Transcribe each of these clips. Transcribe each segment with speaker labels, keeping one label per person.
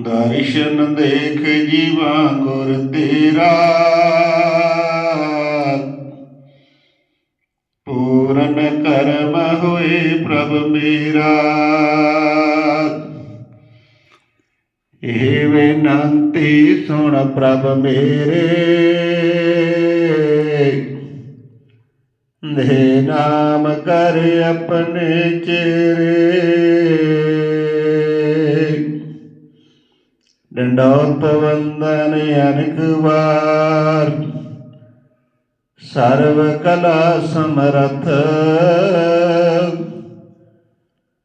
Speaker 1: ਦਰਸ਼ਨ ਦੇਖ ਜੀਵਾ ਗੁਰ ਤੇਰਾ। ਪੂਰਨ ਕਰਮ ਹੋਏ ਪ੍ਰਭ ਮੇਰਾ। ਇਹ ਬੇਨੰਤੀ ਸੁਣ ਪ੍ਰਭ ਮੇਰੇ। ਦੇ ਨਾਮ ਕਰ ਆਪਣੇ ਚਿਹਰੇ। ਡੰਡੋਤ ਵੰਦਨ ਅਨਕ ਵਾਰ ਸਰਵ ਕਲਾ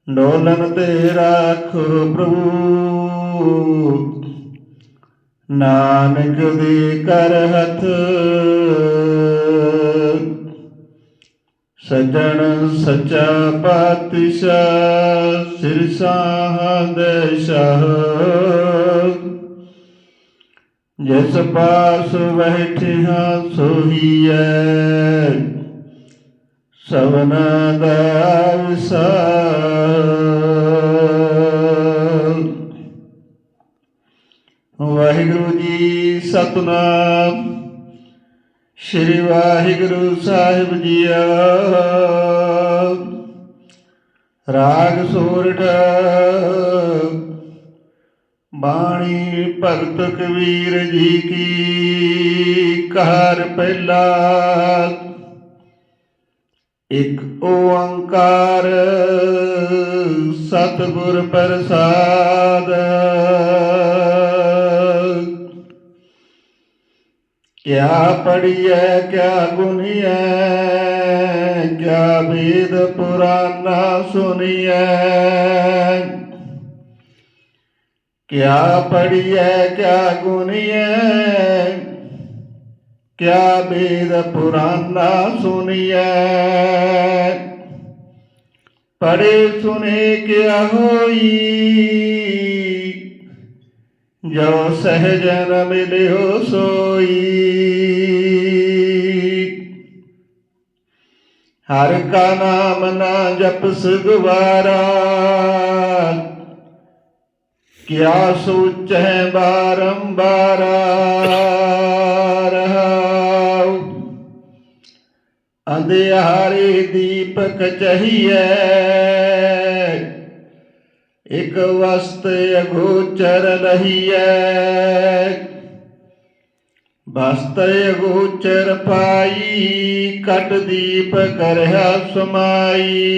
Speaker 1: ਡੋਲਨ ਤੇ ਰਾਖੋ ਪ੍ਰਭੂ ਨਾਨਕ ਦੇ ਕਰ ਹੱਥ ਸਜਣ ਸਚਾ ਪਾਤਸ਼ਾਹ ਸਿਰ ਸਾਹਦ ਸ਼ਾਹ ਜਿਸ ਪਾਸ ਬੈਠਿਆ ਸੋਹੀਐ। ਸਵਨਾ ਦਾ ਵਿਸਾਰ। ਵਾਹਿਗੁਰੂ ਜੀ ਸਤਨਾਮ। ਸ਼੍ਰੀ ਵਾਹਿਗੁਰੂ ਸਾਹਿਬ ਜੀਓ ਰਾਗ ਸੂਰਠ ਬਾਣੀ ਭਗਤ ਕਬੀਰ ਜੀ ਕੀ ਕਾਰ ਪਹਿਲਾ। ਇਕ ਓੰਕਾਰ ਸਤਿਗੁਰ ਪ੍ਰਸਾਦ। ਕਿਆ ਪੜੀਐ ਕਿਆ ਗੁਨੀਐ ਕਿਆ ਵੇਦ ਪੁਰਾਨਾ ਸੁਨੀਐ ਕਿਆ ਪੜੀਐ ਕਿਆ ਗੁਨੀਐ ਕਿਆ ਵੇਦ ਪੁਰਾਨਾ ਸੁਨੀਐ ਪੜੇ ਸੁਨੇ ਕਿਆ ਹੋਈ? ਜੋ ਸਹਿਜ ਨ ਮਿਲਿਓ ਸੋਈ। ਹਰ ਕਾ ਨਾਮ ਨਾ ਜਪਸ ਗਵਾਰਾ ਕਿਆ ਸੋਚੈ ਬਾਰੰਬਾਰ? ਰਹਾਉ ਅੰਧਿਆਰੇ ਦੀਪਕ ਚਹੀਐ। ਇਕ ਵਸਤ ਅਗੋਚਰ ਲਹੀਐ। ਵਸਤ ਅਗੋਚਰ ਪਾਈ ਕਟ ਦੀਪ ਕਰਹਿਆ ਸਮਾਈ।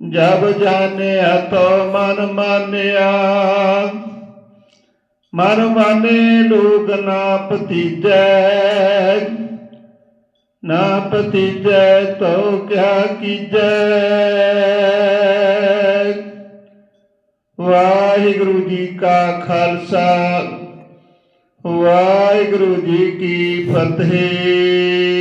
Speaker 1: ਜਬ ਜਾਣਿਆ ਤੋ ਮਨ ਮਾਨਿਆ, ਮਨ ਮਾਨੇ ਲੋਕ ਨਾ ਪਤੀਜੈ ਨਾ ਪਤੀਜੈ ਤੋ ਕਿਆ ਕੀਜੈ। ਵਾਹਿਗੁਰੂ ਜੀ ਕਾ ਖਾਲਸਾ, ਵਾਹਿਗੁਰੂ ਜੀ ਕੀ ਫਤਿਹ।